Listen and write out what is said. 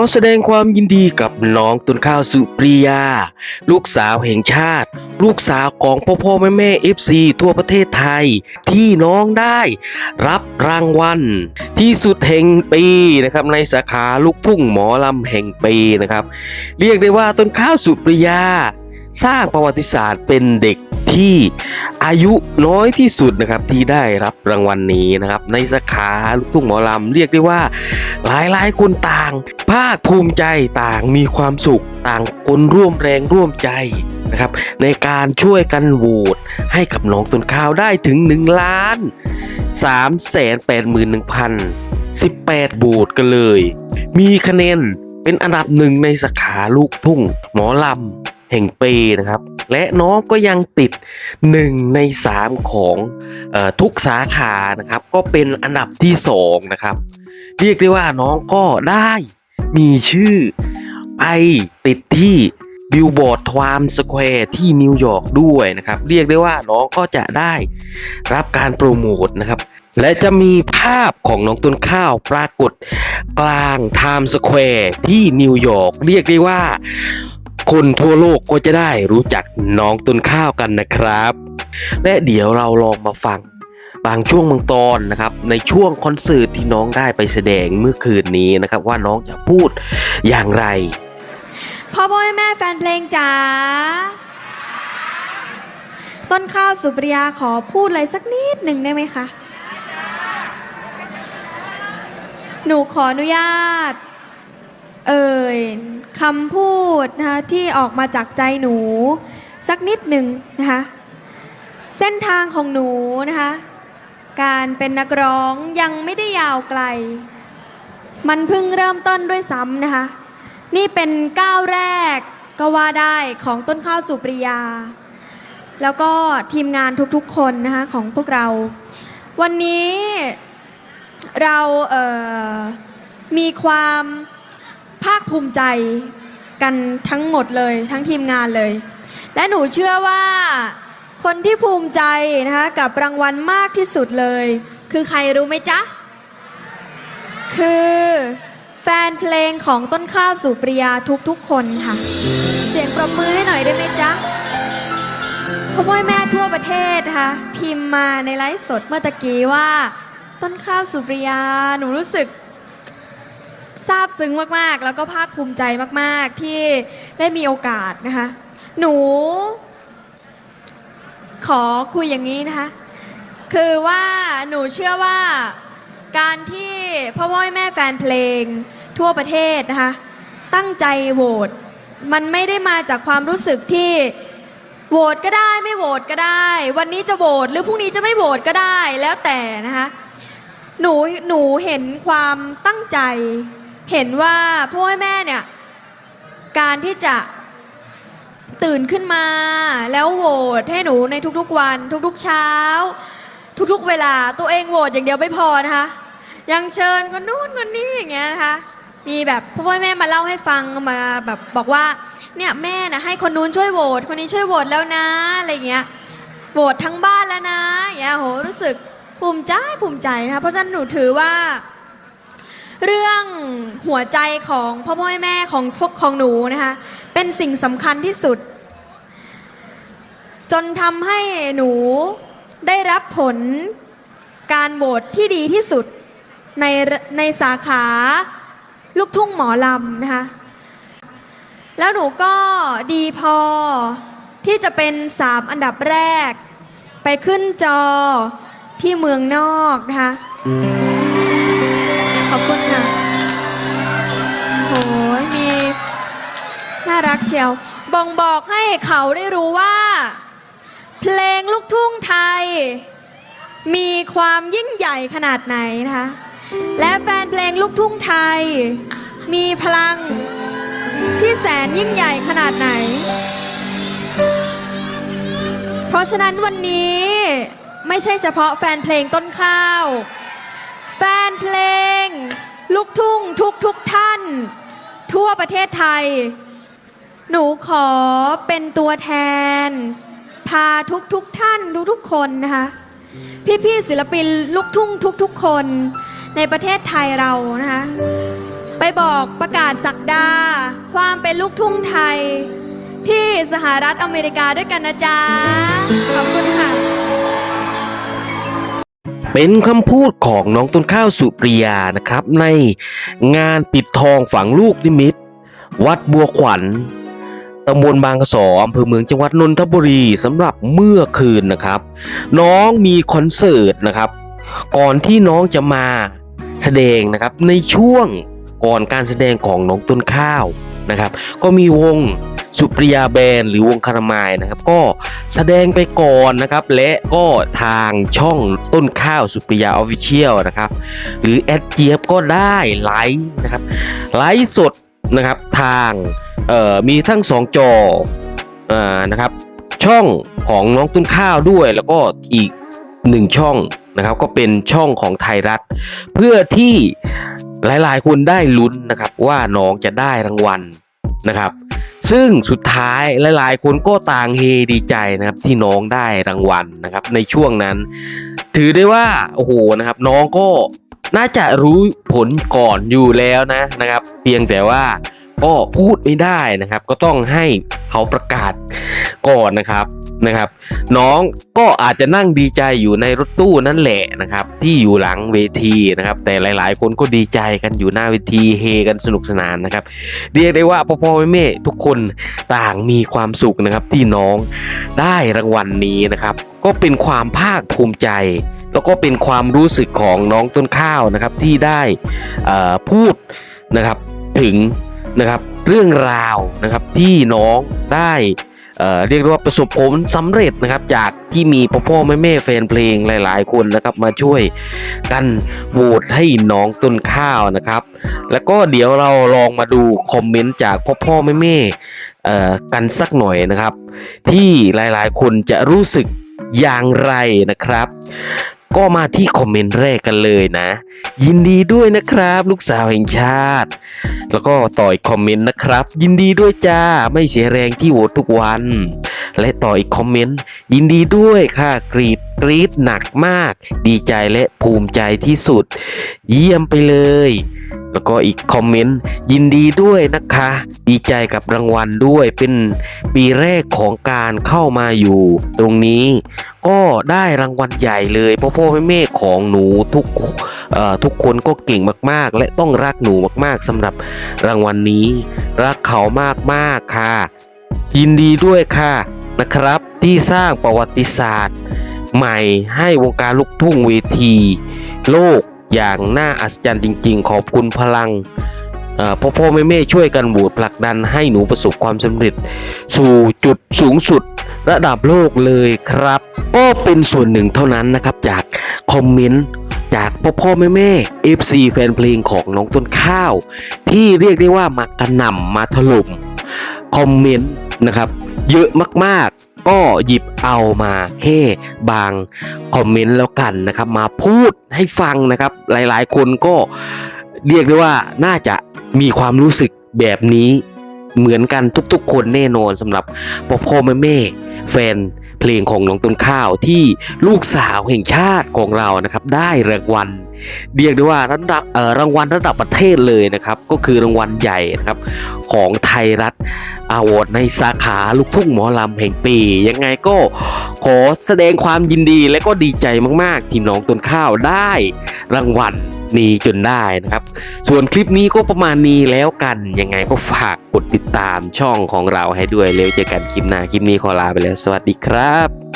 อแสดงความยินดีกับน้องต้นข้าวสุปริยา ลูกสาวแห่งชาติ ลูกสาวของพ่อพ่อแม่แม่เอฟซีทั่วประเทศไทย ที่น้องได้รับรางวัล ที่สุดแห่งปีนะครับในสาขาลูกทุ่งหมอลำแห่งปีนะครับ เรียกได้ว่าต้นข้าวสุปริยา สร้างประวัติศาสตร์เป็นเด็ก ที่อายุน้อยที่สุดนะครับที่ได้รับรางวัลนนี้นะครับในสาขาลูกทุ่งหมอลำเรียกได้ว่าหลายหลายๆ คนต่าง ภาคภูมิใจต่างมีความสุขต่างคนร่วมแรงร่วมใจนะครับในการช่วยกันโหวตให้กับน้องต้นข้าวได้ถึง 1 ล้าน3แสน8หมื่น1พัน18โหวตกันเลย มีคะแนนเป็นอันดับหนึ่งในสาขาลูกทุ่ง หมอลำ แห่งปีนะครับ และน้องก็ยังติด 1 ใน 3 ของออทุกสาขานะครับ ก็เป็นอันดับที่ 2 นะครับ เรียกได้ว่าน้องก็ได้มีชื่อไปติดที่บิลบอร์ดทวามสแควร์ที่นิวยอร์กด้วยนะครับ เรียกได้ว่าน้องก็จะได้รับการโปรโมทนะครับ และจะมีภาพของน้องต้นข้าวปรากฏกลางไทม์สแควร์ที่นิวยอร์กเรียกได้ว่า คนทั่วโลกก็จะได้รู้จักน้องต้นข้าวกันนะครับ และเดี๋ยวเราลองมาฟังบางช่วงบางตอนนะครับในช่วงคอนเสิร์ตที่น้องได้ไปแสดงเมื่อคืนนี้นะครับว่าน้องจะพูดอย่างไร พ่อพ่อแม่แฟนเพลงจ๋าต้นข้าวสุปริยาขอพูดอะไรสักนิดหนึ่งได้ไหมคะ หนูขออนุญาต เอ่ย คำพูดนะคะที่ออกมาจากใจหนู สักนิดหนึ่งนะคะเส้นทางของหนูนะคะการเป็นนักร้องยังไม่ได้ยาวไกล มันเพิ่งเริ่มต้นด้วยซ้ำนะคะนี่เป็นก้าวแรกก็ว่าได้ของต้นข้าวสุปริยา แล้วก็ทีมงานทุกๆคนนะคะของพวกเรา วันนี้เราเอ่อมีความ ภาคภูมิใจกันทั้งหมดเลยทั้งทีมงานเลย และหนูเชื่อว่าคนที่ภูมิใจนะคะกับรางวัลมากที่สุดเลย คือใครรู้ไหมจ๊ะ คือแฟนเพลงของต้นข้าวสุปริยาทุกๆคนค่ะ เสียงปรบมือให้หน่อยได้ไหมจ๊ะพ่อพ่อแม่ทั่วประเทศนะคะพิมพ์มาในไลฟ์สดเมื่อตะกี้ว่า ต้นข้าวสุปริยาหนูรู้สึก ซาบซึ้งมากๆ แล้วก็ภาคภูมิใจมากๆ ที่ได้มีโอกาสนะคะ หนู ขอคุยอย่างนี้นะคะ คือว่าหนูเชื่อว่าการที่พ่อพ่อแม่แฟนเพลง ทั่วประเทศนะคะ ตั้งใจโหวตมันไม่ได้มาจากความรู้สึกที่โหวตก็ได้ไม่โหวตก็ได้ วันนี้จะโหวตหรือพรุ่งนี้จะไม่โหวตก็ได้แล้วแต่นะคะหนูหนูเห็นความตั้งใจ เห็นว่าพ่อแม่เนี่ย การที่จะตื่นขึ้นมาแล้วโหวตให้หนูในทุกๆวัน ทุกๆเช้า ทุกๆเวลาตัวเองโหวตอย่างเดียวไม่พอนะคะ ยังเชิญคนนู้นคนนี้อย่างเงี้ยนะคะมีแบบพ่อแม่มาเล่าให้ฟังมาแบบบอกว่าเนี่ยแม่นะให้คนนู้นช่วยโหวตคนนี้ช่วยโหวตแล้วนะอะไรเงี้ยโหวตทั้งบ้านแล้วนะอย่างเงี้ยโหรู้สึกภูมิใจภูมิใจนะคะเพราะฉะนั้นหนูถือว่า เรื่องหัวใจของพ่อพ่อแม่ของพวกของหนูนะคะเป็นสิ่งสำคัญที่สุด จนทำให้หนูได้รับผลการโหวตที่ดีที่สุดในในสาขาลูกทุ่งหมอลำนะคะแล้วหนูก็ดีพอที่จะเป็นสามอันดับแรก ไปขึ้นจอที่เมืองนอกนะคะ น่ารักเชียว บ่งบอกให้เขาได้รู้ว่า เพลงลูกทุ่งไทย มีความยิ่งใหญ่ขนาดไหนนะคะ และแฟนเพลงลูกทุ่งไทย มีพลังที่แสนยิ่งใหญ่ขนาดไหน เพราะฉะนั้นวันนี้ไม่ใช่เฉพาะแฟนเพลงต้นข้าว แฟนเพลง ลูกทุ่งทุกทุกๆท่าน ทั่วประเทศไทย หนูขอเป็นตัวแทน พาทุกทุกๆท่านทุกทุกๆคนนะคะพี่ๆศิลปินลูกทุ่งทุกๆ คนในประเทศไทยเรานะคะไปบอกประกาศสักดา ความเป็นลูกทุ่งไทย ที่สหรัฐอเมริกาด้วยกันนะจ๊ะ ขอบคุณค่ะ เป็นคำพูดของน้องต้นข้าวสุปริยานะครับ ในงานปิดทองฝังลูกนิมิต วัดบัวขวัญ ตำบลบางกะสออำเภอเมืองจังหวัดนนทบุรีสำหรับเมื่อคืนนะครับ น้องมีคอนเสิร์ตนะครับ ก่อนที่น้องจะมาแสดงนะครับในช่วงก่อนการแสดงของน้องต้นข้าวนะครับ ก็มีวงสุปริยาแบนหรือวงคารามายนะครับ ก็แสดงไปก่อนนะครับ และก็ทางช่องต้นข้าวสุปริยาออฟฟิเชียลนะครับ หรือแอดเจี๊ยบก็ได้ไลฟ์นะครับไลฟ์สดนะครับทาง เอ่อมีทั้งสองจออ่านะครับช่องของน้องต้นข้าวด้วย แล้วก็อีกหนึ่งช่องนะครับก็เป็นช่องของไทยรัฐ เพื่อที่หลายๆ คนได้ลุ้นนะครับว่าน้องจะได้รางวัลนะครับ ซึ่งสุดท้ายหลายๆ คนก็ต่างเฮดีใจนะครับที่น้องได้รางวัลนะครับ ในช่วงนั้น ถือได้ว่าโอ้โหนะครับ น้องก็น่าจะรู้ผลก่อนอยู่แล้วนะนะครับ เพียงแต่ว่า ก็พูดไม่ได้นะครับ ก็ต้องให้เขาประกาศก่อนนะครับนะครับ น้องก็อาจจะนั่งดีใจอยู่ในรถตู้นั่นแหละนะครับ ที่อยู่หลังเวทีนะครับ แต่หลายๆ คนก็ดีใจกันอยู่หน้าเวทีเฮกันสนุกสนานนะครับเรียกได้ว่าพ่อพ่อแม่แม่ทุกคนต่างมีความสุขนะครับที่น้องได้รางวัลนนี้นะครับ ก็เป็นความภาคภูมิใจ แล้วก็เป็นความรู้สึกของน้องต้นข้าวนะครับที่ได้อ่อพูดนะครับถึง นะครับเรื่องราวนะครับที่น้องได้เเรียกว่าประสบผลสำเร็จนะครับจากที่มีพ่อพ่อแม่แม่แฟนเพลงหลาย ๆ คนนะครับมาช่วยกันโหวตให้น้องต้นข้าวนะครับ แล้วก็เดี๋ยวเราลองมาดูคอมเมนต์จากพ่อพ่อแม่แม่กันสักหน่อยนะครับ ที่หลาย ๆ คนจะรู้สึกอย่างไรนะครับ ก็มาที่คอมเมนต์แรกกันเลยนะ ยินดีด้วยนะครับ ลูกสาวแห่งชาติ แล้วก็ต่ออีกคอมเมนต์นะครับ ยินดีด้วยจ้าไม่เสียแรงที่โหวตทุกวัน และต่ออีกคอมเมนต์ยินดีด้วยค่ะกรีดกรีดหนักมาก ดีใจและภูมิใจที่สุด เยี่ยมไปเลย แล้วก็อีกคอมเมนต์ยินดีด้วยนะคะ ดีใจกับรางวัลด้วยเป็นปีแรกของการเข้ามาอยู่ ตรงนี้ก็ได้รางวัลใหญ่เลยพ่อพ่อแม่แม่ของหนูทุกทุกคนก็เก่งมากๆ และต้องรักหนูมากๆสำหรับรางวัลนนี้ รักเขามากๆค่ะ ยินดีด้วยค่ะนะครับที่สร้างประวัติศาสตร์ ใหม่ให้วงการลูกทุ่งเวที โลก อย่างน่าอัศจรรย์จริง ๆ ขอบคุณพลังพ่อพ่อแม่แม่ช่วยกันบูดผลักดันให้หนูประสบความสำเร็จ สู่จุดสูงสุดระดับโลกเลยครับ ก็เป็นส่วนหนึ่งเท่านั้นนะครับจากคอมเมนต์จากพ่อพ่อแม่แม่ FC แฟนเพลงของน้องต้นข้าว ที่เรียกได้ว่ามากระหน่ำมาถล่มคอมเมนต์นะครับ เยอะมากๆ ก็หยิบเอามาแค่บางคอมเมนต์แล้วกันนะครับ มาพูดให้ฟังนะครับ หลายๆ คนก็เรียกได้ว่าน่าจะมีความรู้สึกแบบนี้ เหมือนกันทุกๆ คนแน่นอนสำหรับพ่อพ่อแม่แม่แฟนเพลงของน้องต้นข้าวที่ลูกสาวแห่งชาติของเรานะครับ ได้รางวัลเรียกได้ว่าระดับเอ่อรางวัลระดับประเทศเลยนะครับ ก็คือรางวัลใหญ่นะครับ ของไทยรัฐอาวอร์ดในสาขาลูกทุ่งหมอลำแห่งปี ยังไงก็ขอแสดงความยินดีและก็ดีใจมากๆ ที่น้องต้นข้าวได้รางวัล นี้จนได้นะครับ ส่วนคลิปนี้ก็ประมาณนี้แล้วกัน ยังไงก็ฝากกดติดตามช่องของเราให้ด้วยแล้วเจอกันคลิปหน้าคลิปนี้ขอลาไปแล้ว สวัสดีครับ